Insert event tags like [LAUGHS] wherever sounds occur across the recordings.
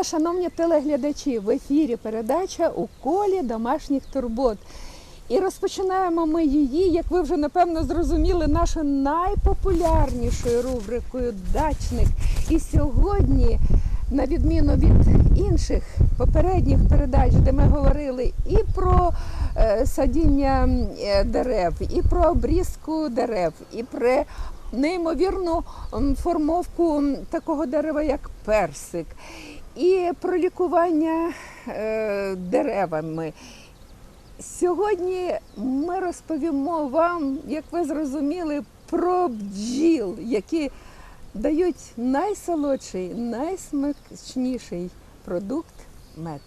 Вітаю шановні телеглядачі! В ефірі передача у колі домашніх турбот. І розпочинаємо ми її, як ви вже напевно зрозуміли, нашою найпопулярнішою рубрикою Дачник. І сьогодні, на відміну від інших попередніх передач, де ми говорили і про е, садіння е, дерев, і про обрізку дерев, і про неймовірну формовку такого дерева, як персик, і про лікування е, деревами. Сьогодні ми розповімо вам, як ви зрозуміли, про бджіл, які дають найсолодший, найсмачніший продукт мед.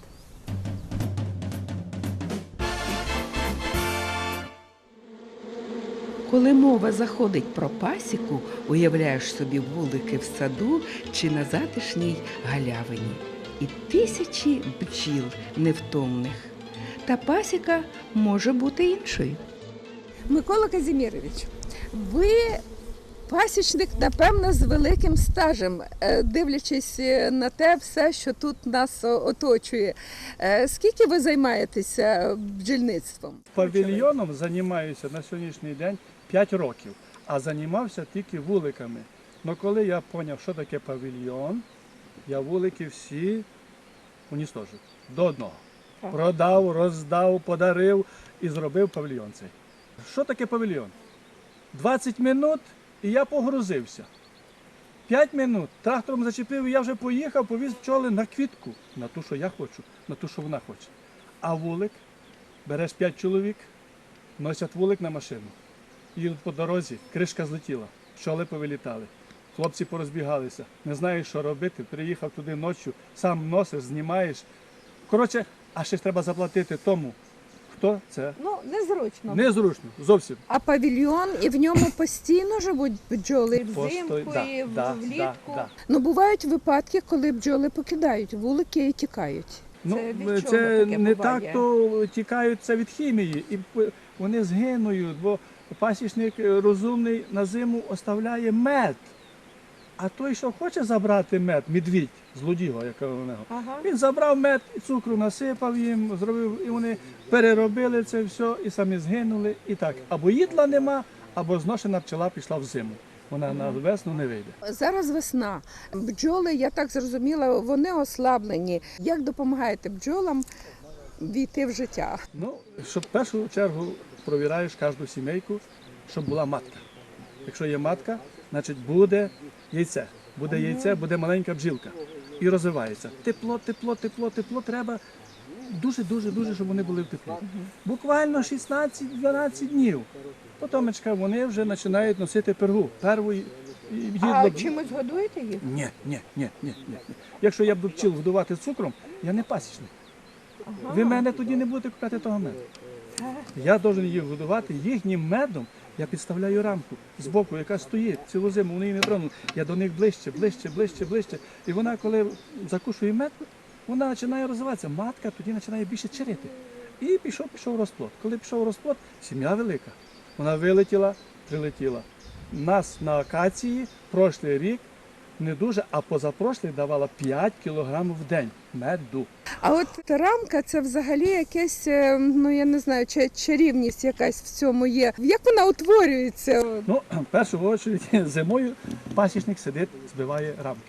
Коли мова заходить про пасіку, уявляєш собі вулики в саду чи на затишній галявині. І тисячі бджіл невтомних. Та пасіка може бути іншою. Микола Казімірович, ви пасічник, напевно, з великим стажем, е, дивлячись е, на те все, що тут нас оточує. Е, Скільки ви займаєтеся бджільництвом? Павільйоном займаюся на сьогоднішній день 5 років, а займався тільки вуликами. Ну коли я зрозумів, що таке павільйон, я вулики всі уністожив до одного. Продав, роздав, подарив і зробив павільйон цей. Що таке павільйон? 20 минут і я погрузився. 5 минут трактором зачепив, і я вже поїхав, повіз пчоли на квітку, на ту, що я хочу, на ту, що вона хоче. А вулик береш 5 чоловік, носять вулик на машину. Їдуть по дорозі, кришка злетіла, пчоли повилітали. Хлопці порозбігалися, не знаєш, що робити. Приїхав туди ночі, сам носиш, знімаєш. Коротше, а ще ж треба заплатити тому, хто це. Ну, незручно. Незручно, зовсім. А павільйон, і в ньому постійно живуть бджоли і взимку, да, і в- да, влітку. да, да. Ну, бувають випадки, коли бджоли покидають вулики і тікають. Ну, Це від це, чого таке не буває? так, то тікають це від хімії, і п- вони згинують, бо пасічник е, розумний на зиму оставляє мед. А той, що хоче забрати мед, медвідь, злодіго, яка у нього, Ага. він забрав мед, і цукру насипав їм, зробив, і вони переробили це все, і самі згинули. І так, або їдла нема, або зношена пчела пішла в зиму. Вона на весну не вийде. Зараз весна. Бджоли, я так зрозуміла, вони ослаблені. Як допомагаєте бджолам війти в життя? Ну, щоб в першу чергу провіраєш кожну сімейку, щоб була матка. Якщо є матка, значить буде яйце. Буде яйце, буде маленька бджілка. І розвивається. Тепло, тепло, тепло, тепло треба дуже, дуже, дуже, щоб вони були в теплі. Буквально 16-12 днів. Потомечка вони вже починають носити пергу. Перву А чимось годуєте їх? Ні, ні, ні, ні, ні. Якщо я буду пчіл годувати цукром, я не пасічник. Ви мене тоді не будете купляти того меду. Я должен їх годувати їхнім медом. Я підставляю рамку з боку, яка стоїть цілу зиму, вони її не тронуть. Я до них ближче, ближче, ближче, ближче. І вона, коли закушує мед, вона починає розвиватися. Матка тоді починає більше черити. І пішов, пішов розплод. Коли пішов розплод, сім'я велика. Вона вилетіла, прилетіла. Нас на акації прошлий рік не дуже, а позапрошлий давала 5 кілограмів в день меду. А от рамка це взагалі якесь, е, ну я не знаю, ча- чарівність якась в цьому є. Як вона утворюється? Ну, [CLEARS THROAT] в першу чергу [LAUGHS] зимою пасічник сидить, збиває рамки.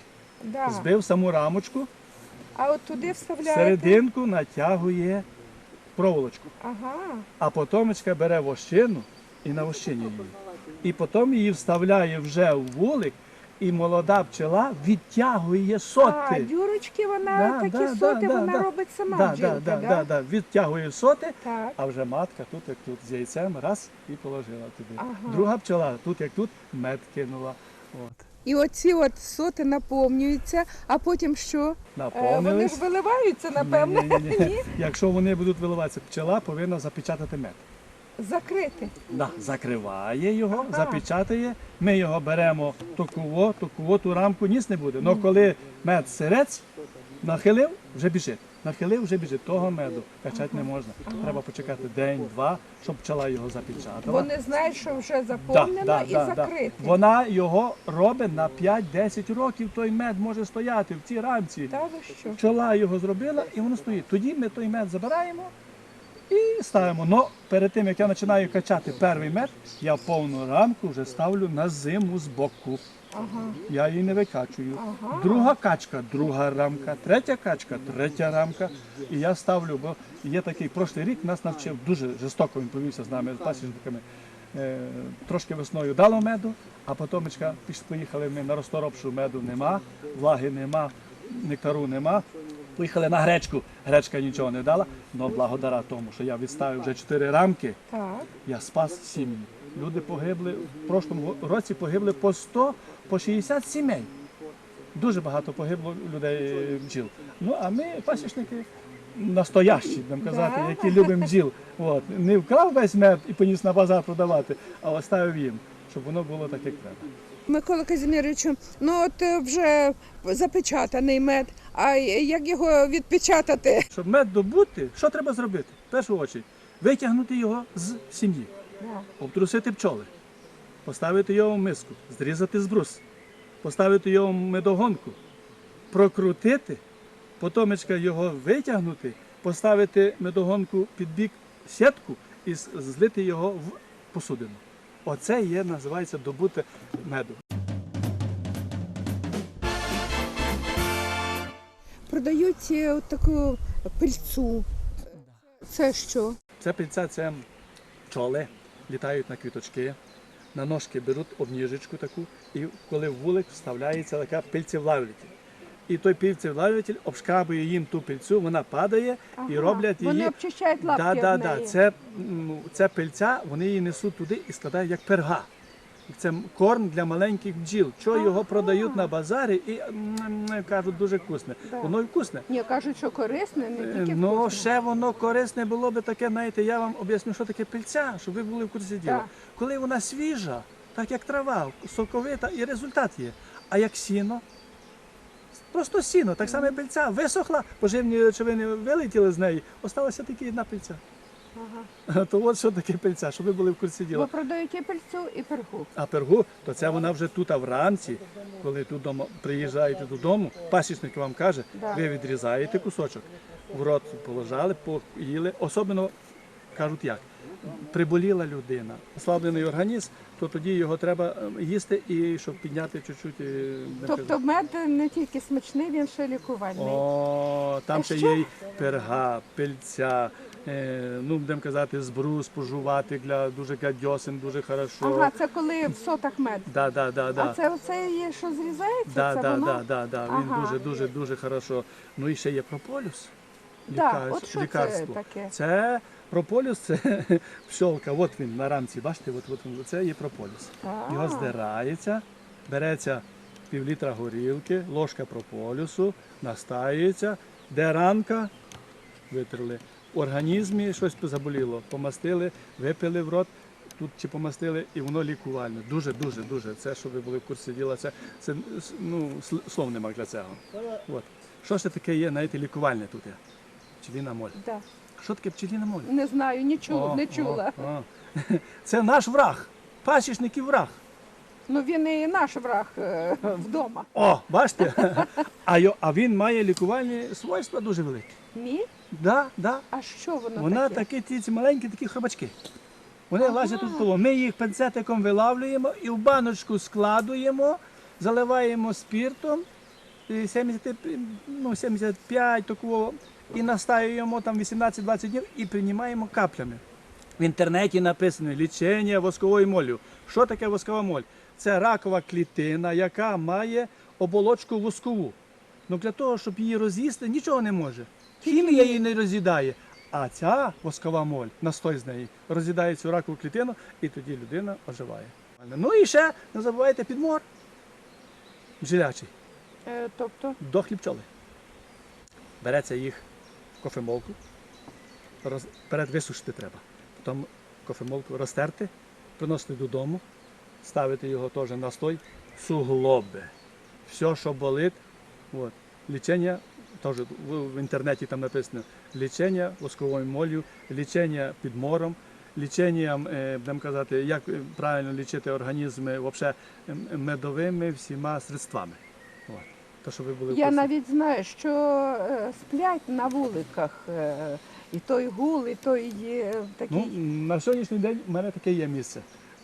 Да. Збив саму рамочку, А от туди вставляєте? серединку натягує проволочку. Ага. А потомечка бере вощину і на вощині її. І потім її вставляє вже в вулик, і молода пчела відтягує соти. А, дюрочки вона Да, такі да, соти, да, вона да. робить сама да, бджілка, да, да? да, да, відтягує соти, Так. а вже матка тут, як тут, з яйцем раз і положила туди. Ага. Друга пчела тут, як тут, мед кинула. От. І оці от соти наповнюються, а потім що? Е, Вони ж виливаються, напевне. Ні-ні-ні. [LAUGHS] Ні? Якщо вони будуть виливатися, пчела повинна запечатати мед. Закрити. Да, закриває його, Ага. запечатає. Ми його беремо токово, токово, ту рамку ніс не буде. Але коли мед сирець нахилив, вже біжить. Нахилив вже біжить, того меду качати не можна. Треба почекати день-два, щоб пчела його запечатала. Вони знають, що вже заповнено да, і да, да. Вона його робить на 5-10 років. Той мед може стояти в цій рамці. Та ви що? Пчола його зробила і воно стоїть. Тоді ми той мед забираємо і ставимо. Но перед тим як я починаю качати перший мед, я повну рамку вже ставлю на зиму з боку. Ага. Я її не викачую. Ага. Друга качка, друга рамка, третя качка, третя рамка. І я ставлю, бо є такий прошлий рік нас навчив дуже жорстоко він повівся з нами, з пасічниками. Е, трошки весною дало меду, а потім поїхали ми на розторопшу меду нема, влаги нема, нектару нема. Поїхали на гречку. Гречка нічого не дала, але благодаря тому, що я відставив вже чотири рамки. Я спас сім'ї. Люди погибли в прошлому році погибли по 100, по 60 сімей. Дуже багато погибло людей бджіл. Ну а ми, пасічники, настоящі, будемо казати, які любимо бджіл. От. Не вкрав весь мед і поніс на базар продавати, а оставив їм, щоб воно було так, як треба. Микола Казіміровичу, ну от е, вже запечатаний мед. А як його відпечатати? Щоб мед добути, що треба зробити? В першу чергу, витягнути його з сім'ї. обтрусити пчоли, поставити його в миску, зрізати збрус, поставити його в медогонку, прокрутити, потомечка його витягнути, поставити медогонку під бік сітку і злити його в посудину. Оце є, називається добути меду. Продають е, от таку пильцу. Це що? Це пільця, це пчоли, літають на квіточки, на ножки беруть обніжечку таку, і коли в вулик вставляється така пильцевлавлюватель. І той пильцевлавлюватель обшкабує їм ту пильцю, вона падає і роблять її. Вони обчищають лапки да, да, да. Це, це пильця, вони її несуть туди і складають як перга. Це корм для маленьких бджіл. Що його продають на базарі і м, м, кажуть дуже вкусне. Да. Воно і вкусне. Ні, кажуть, що корисне, не Е, тільки Ну, ще воно корисне було би таке, знаєте, я вам об'ясню, що таке пильця, щоб ви були в курсі діла. Так. Коли вона свіжа, так як трава, соковита, і результат є. А як сіно, просто сіно, так само пильця, висохла, поживні речовини вилетіли з неї, осталася тільки одна пильця. Ага. [LAUGHS] То от що таке пильця, щоб ви були в курсі діла. продають і пильцю, і пергу. А пергу, то це вона вже тут а вранці, коли тут дома, приїжджаєте додому, пасічник вам каже, Да. ви відрізаєте кусочок, в рот положили, поїли. Особливо кажуть як. Приболіла людина, ослаблений організм, то тоді його треба е, їсти і щоб підняти чуть-чуть. е, Тобто мед не тільки смачний, він ще лікувальний. О, там ще є й перга, пильця, е, ну будемо казати, збрус споживати для дуже для дьосин, дуже хорошо. Ага, це коли в сотах мед. Да, да, да, да. А це оце є, що зрізається? Да, це да, воно? да, да, да. Він дуже, дуже, дуже хорошо. Ну і ще є прополюс. Да, Лікар- от що це лікарство. таке? Це прополюс, це [LAUGHS] пчолка. От він на рамці, бачите, от, от, він, це є прополюс. Його здирається, береться півлітра горілки, ложка прополюсу, настаюється, де ранка, витерли. В організмі щось заболіло, помастили, випили в рот, тут чи помастили, і воно лікувальне. Дуже, дуже, дуже. Це, щоб ви були в курсі діла, це, це ну, слов нема для цього. От. Що це таке є, знаєте, лікувальне тут є? Пчеліна моль. Да. Що таке пчеліна моль? Не знаю, не, чу, О, не чула. о, о. Це наш враг. Пасічників враг. Ну він і наш враг е, вдома. О, бачите? [LAUGHS] А, йо- а він має лікувальні свойства дуже великі. Мій? Да, да. А що воно Вона таке? такі ті ці маленькі такі хробачки. Вони лазять тут коло. Ми їх пенцетиком вилавлюємо і в баночку складуємо, заливаємо спіртом і 70, ну, 75 такого, і настаюємо там 18-20 днів і приймаємо каплями. В інтернеті написано лічення восковою моллю. Що таке воскова моль? Це ракова клітина, яка має оболочку воскову. Ну для того, щоб її роз'їсти, нічого не може. Хімія її не роз'їдає. А ця воскова моль, настой з неї, роз'їдає цю ракову клітину, і тоді людина оживає. Ну і ще не забувайте підмор. Бджілячий. Е, тобто, Дохлі пчоли. Береться їх кофемолку, роз... перед висушити треба. Потім кофемолку розтерти, приносити додому, ставити його теж на стой, суглоби. Все, що болить, от. лічення теж в, інтернеті там написано лічення восковою моллю, лічення підмором, лічення, е, будемо казати, як е, правильно лічити організми вообще, медовими всіма средствами. То, що ви були Я навіть знаю, що е, сплять на вуликах е, і той гул, і той е, такий. Ну, на сьогоднішній день в мене таке є місце.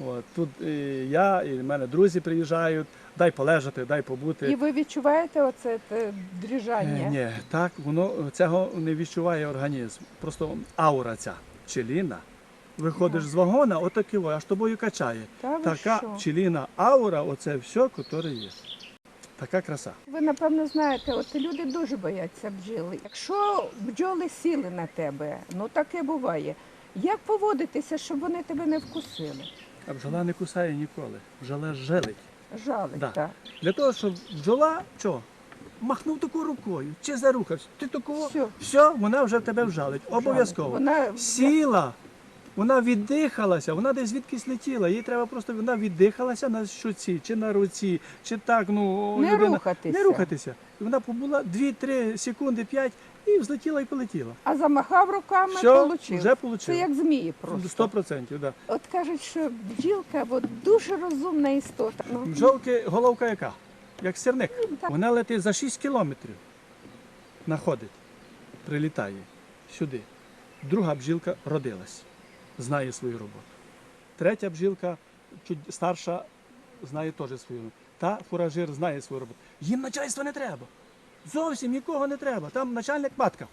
От, тут і я, і в мене друзі приїжджають, дай полежати, дай побути. І ви відчуваєте оце те дріжання? Е, Ні, так воно цього не відчуває організм. Просто аура ця пчеліна. Виходиш з вагона, отаке, во, аж тобою качає. Та ви Така що? пчеліна аура, оце все, котре є. Така краса. Ви напевно знаєте, от люди дуже бояться бджіл. Якщо бджоли сіли на тебе, ну таке буває. Як поводитися, щоб вони тебе не вкусили? А бджола не кусає ніколи. Бджола желить. Жалить, Да. так. Для того, щоб бджола що? Махнув таку рукою, чи зарухався, ти такого, Всьо. все, вона вже в тебе вжалить. Обов'язково. Вона Сіла, вона віддихалася, вона десь звідкись летіла. Їй треба просто вона віддихалася на щоці, чи на руці, чи так. Ну Не людина- рухатися. Не рухатися. І вона побула 2-3 секунди, 5 і взлетіла і полетіла. а замахав руками, Все, получив. вже Це як змії просто. 100%, да. От кажуть, що бджілка от, дуже розумна істота. Ну, Бджолки головка яка? Як сірник. так. Вона летить за 6 кілометрів. Находить, прилітає сюди. Друга бджілка родилась, знає свою роботу. Третя бджілка, чуть старша, знає теж свою роботу. Та фуражир знає свою роботу. Їм начальства не треба. Зовсім нікого не треба. Там начальник матка.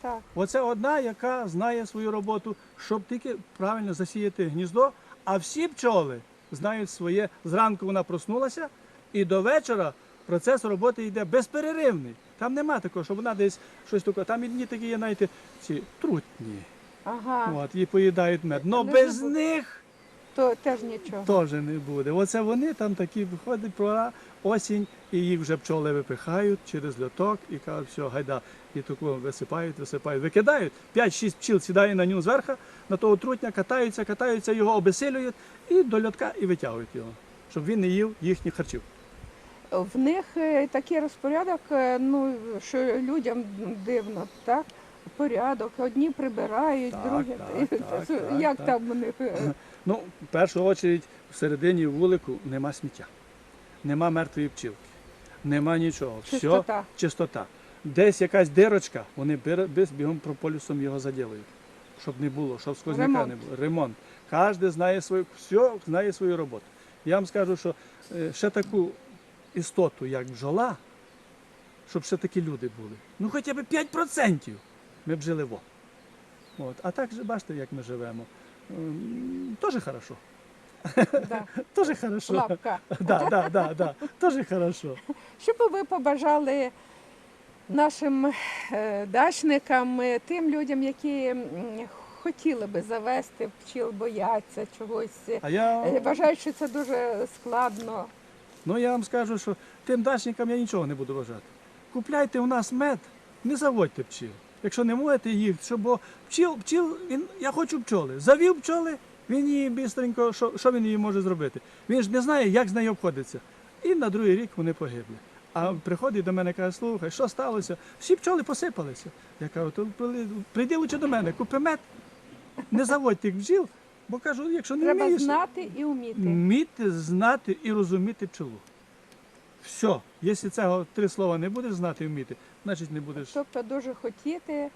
так. Оце одна, яка знає свою роботу, щоб тільки правильно засіяти гніздо, а всі пчоли знають своє. Зранку вона проснулася, і до вечора процес роботи йде безперервний. Там нема такого, щоб вона десь щось таке. Там і дні такі є, знаєте, ці трутні. Ага, От, і поїдають мед. Но Не без забудь. них то теж нічого. теж не буде. Оце вони там такі виходить пора осінь, і їх вже пчоли випихають через льоток і кажуть, все, гайда. І таку висипають, висипають, викидають. 5-6 пчіл сідає на нього зверху, на того трутня, катаються, катаються, його обесилюють і до льотка і витягують його, щоб він не їв їхніх харчів. В них е, такий розпорядок, е, ну що людям дивно, так? Порядок, одні прибирають, Так, другі. так, так, так, Як так. там у них? е, Ну, в першу чергу, всередині вулику нема сміття, нема мертвої пчілки, нема нічого. Чистота. Все чистота. Десь якась дирочка, вони без бігом прополісом його заділають, щоб не було, щоб сквозняка Ремонт. не було. Ремонт. Кожен знає свою, все знає свою роботу. Я вам скажу, що е, ще таку істоту, як бджола, щоб ще такі люди були. Ну хоча б 5% ми б жили во. От. А так бачите, як ми живемо. Ем, Тоже хорошо. Да. [LAUGHS] Тоже хорошо. Лапка. [LAUGHS] Да, да, да, да. Тоже хорошо. Що би ви побажали нашим е, дачникам, е, тим людям, які хотіли би завести пчіл, бояться чогось, А я, е, вважають, що це дуже складно. ну, я вам скажу, що тим дачникам я нічого не буду вважати. Купляйте у нас мед, не заводьте пчіл. Якщо не можете їх, щоб бо пчіл, пчіл, він, я хочу пчоли. Завів пчоли, він її бистренько, що, що він її може зробити? Він ж не знає, як з нею обходиться. І на другий рік вони погибли. А приходить до мене каже, слухай, що сталося? Всі пчоли посипалися. Я кажу, то прийди лучше до мене, купи мед, не заводь тих бджіл, бо кажу, якщо не Треба вмієш, знати і вміти. вміти, знати і розуміти пчелу. Все, якщо цього три слова не будеш знати і вміти, значить не будеш. Тобто дуже хотіти.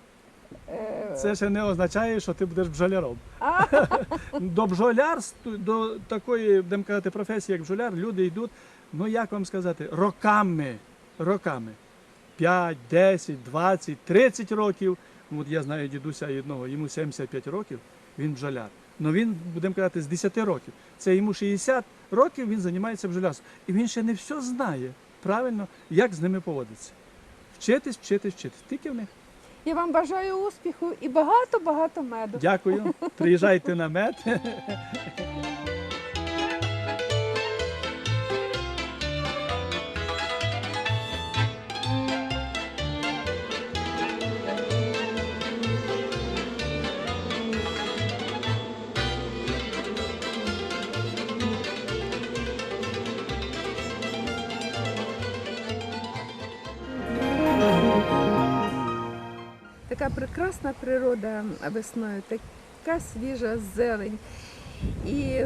е, Це ще не означає, що ти будеш бджоляром. [LAUGHS] До бджолярства, до такої, будемо казати, професії, як бджоляр, люди йдуть, ну як вам сказати, роками. Роками. 5, 10, 20, 30 років. От я знаю дідуся одного, йому 75 років, він бджоляр. Ну він, будемо казати, з 10 років. Це йому 60 років, він займається бджолярством. І він ще не все знає правильно, як з ними поводитися. Вчитись, вчитись, вчитись. Тільки в них. я вам бажаю успіху і багато-багато меду. Дякую. [LAUGHS] Приїжджайте на мед. Прекрасна природа весною, така свіжа зелень. І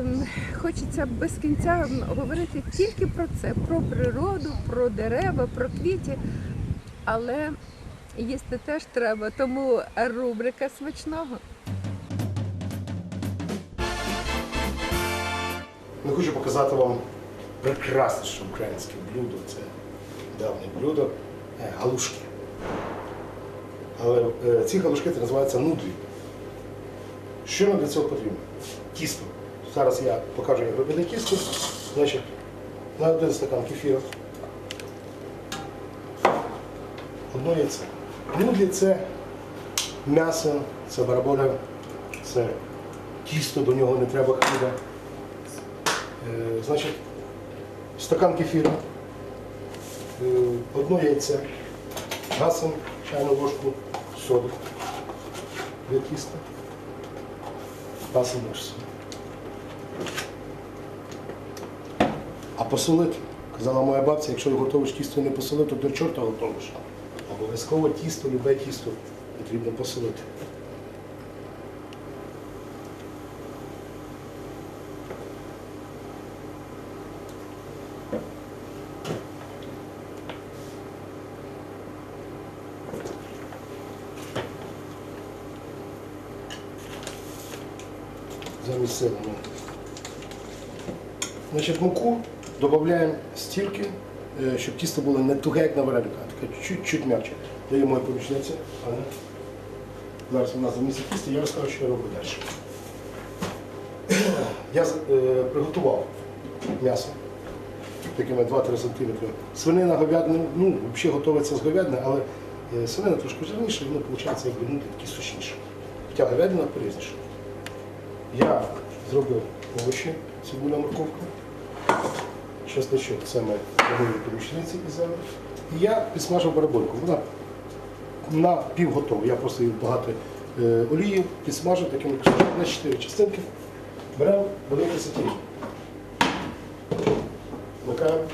хочеться без кінця говорити тільки про це: про природу, про дерева, про квіти. Але їсти теж треба, тому рубрика смачного. Я хочу показати вам прекрасніше українське блюдо. Це давнє блюдо е, галушки. Але е, ці галушки називаються нудлі. Що нам для цього потрібно? Тісто. Зараз я покажу, як робити тісто. Значить, на один стакан кефіру. Одно яйце. Нудлі це м'ясо, це бараболя, це тісто, до нього не треба хліба. Е, Значить, стакан кефіру, е, одно яйце, гасом, чайну ложку соди для тіста, гасом ложку. А посолити, казала моя бабця, якщо готовиш тісто і не посолити, то до чорта готовиш. Обов'язково тісто, любе тісто потрібно посолити. Значить, муку додаємо стільки, е, щоб тісто було не туге, як на варениках, а таке чуть-чуть м'якше. Дає моя помічниця. Зараз вона замісить тісто, я розкажу, що я роблю далі. Я е, приготував м'ясо такими 2-3 см. Свинина говядина, ну, взагалі готується з говядини, але е, свинина трошки жирніша, воно виходить якби ну, такі сушніше. Хоча говядина порізніша. Я зробив овочі, цибуля, морковка. Чесничок, це ми робили помічниці і зелень. І я підсмажив барабольку. Вона на пів готова. Я просто її багато е, олії підсмажив кусочками на 4 частинки. Беремо велике сатірі. Вмикаємо.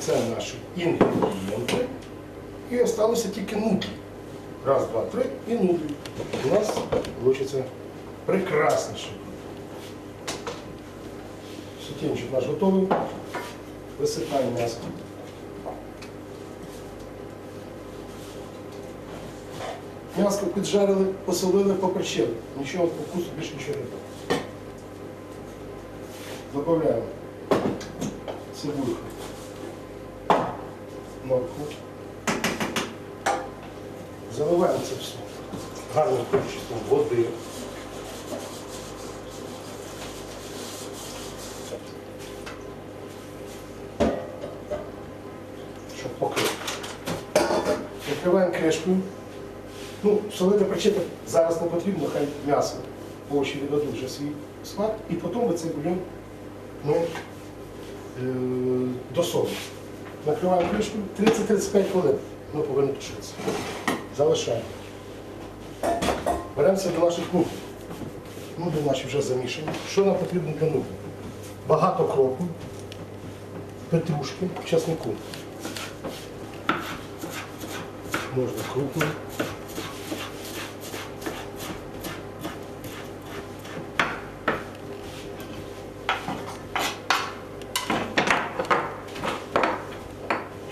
Це наші інгредієнти. І залишилося тільки нудлі. Раз, два, три і нудлі. У нас вийде прекрасніше. Сутінчик наш готовий. Висипаємо м'ясо. М'ясо піджарили, посолили, поперчили. Нічого по вкусу більше нічого не буде. Добавляємо цибульку, моркву. Заливаємо це все количеством води. Щоб покрити. Накриваємо кришкою. Ну, солити причити зараз не потрібно, хай м'ясо, овочі віддадуть вже свій смак, і потім цей бульон ми е, досолимо. Накриваємо кришкою 30-35 хвилин. Ми повинні тушитися. Залишаємо. Беремося до наших нудлів. Нудлі наші вже замішані. Що нам потрібно для нудлів? Багато кропу, петрушки, часнику. Можна крупно.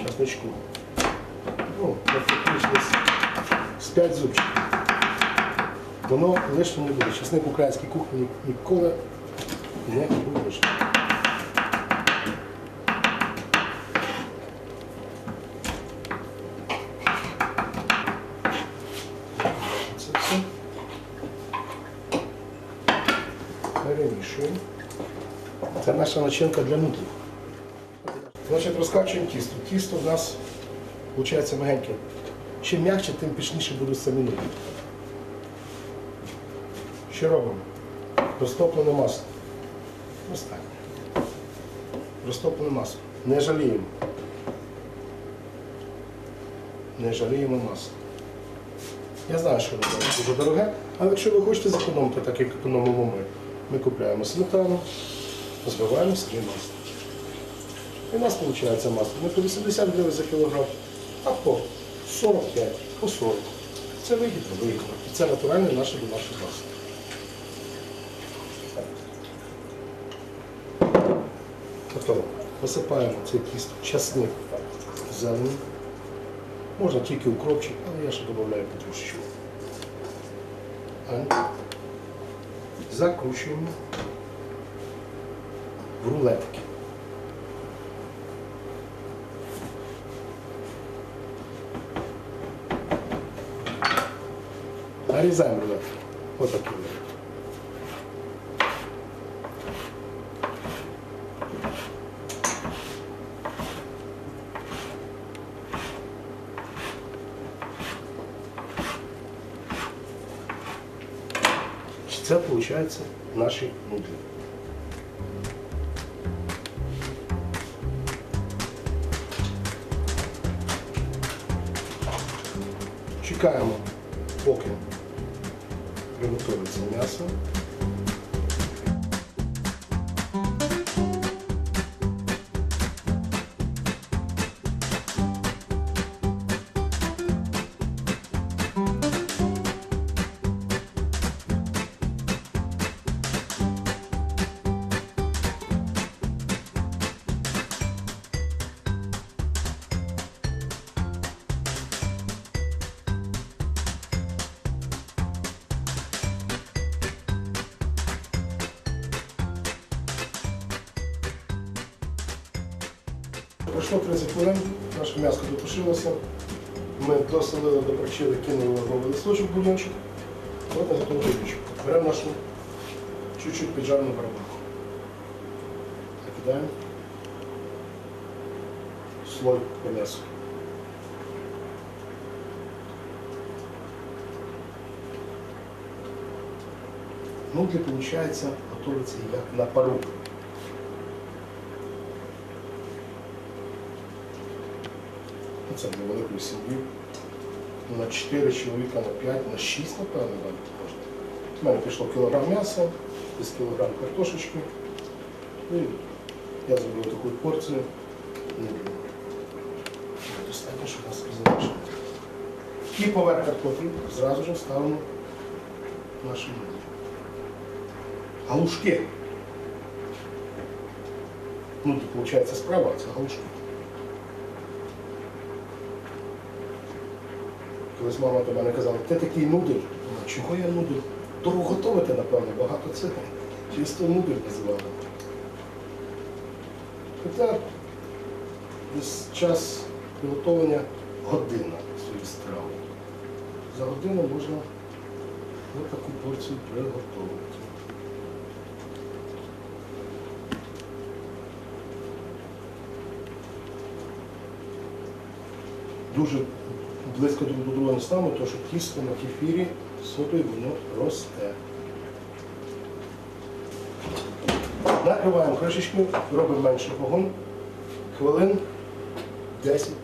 часничку. Ну, з 5 зубчиків. Воно лишнє не буде. Часник в українській кухні ні- ніколи не буде лишнім. Це. Перемішуємо. Це наша начинка для нудлів. Значить, розкачуємо тісто. Тісто в нас виходить мягеньке. Чим м'якше, тим пішніше будуть самі нудлі. Що робимо? Розтоплене масло. Достатньо. Розтоплене масло. Не жаліємо. Не жаліємо масло. Я знаю, що воно дуже дороге, але якщо ви хочете зекономити, так як економимо ми, Ми купляємо сметану, збиваємо стрій масло. І у нас виходить масло не по 80 гривень за кілограм, а по 45, по 40. Це вигідно, вигідно. І це натуральне наше домашнє масло. Висипаємо цей кіст часник зелені. Можна тільки укропчик, але я ще додаю петрушечку. А Закручуємо в рулетки. Нарізаємо рулетки. Отакі рулетки. Це виходить наші нудлі. Чекаємо, Пройшло 30 хвилин, наше м'ясо дотушилося. Ми досолили, допрачили, кинули лавровий листочок бульончик. От на готову випічку. Беремо нашу чуть-чуть піджарну барабаку. Закидаємо. Слой по м'ясу. Нудлі, виходить, готуються як на пару. Це для великої сім'ї. На 4 чоловіка, на 5, на 6, напевно, навіть можна. У мене пішло кілограм м'яса, десь кілограм картошечки. І я зробив таку порцію. Ну, Достатньо, щоб нас залишити. І поверх картоплі зразу ж ставимо наші нудлі. Галушки. Ну, тут, виходить, справа, це галушки. Колись мама до мене казала, ти такий нудель. Чого я нудель? Дорого готувати, напевно, багато цього. Чисто нудель називали. Хоча десь час приготування година цієї страви. За годину можна ось таку порцію приготувати. Дуже близько друг до друга не ставимо, тому що тісто на кефірі сотою воно росте. Накриваємо кришечку, робимо менше вогонь, хвилин 10-15.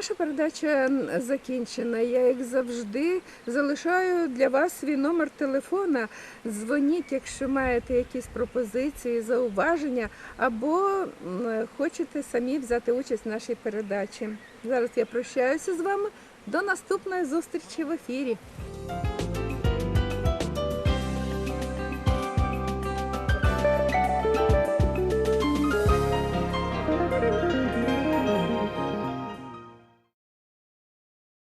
Наша передача закінчена. Я, як завжди, залишаю для вас свій номер телефона. Дзвоніть, якщо маєте якісь пропозиції, зауваження, або хочете самі взяти участь в нашій передачі. Зараз я прощаюся з вами. До наступної зустрічі в ефірі.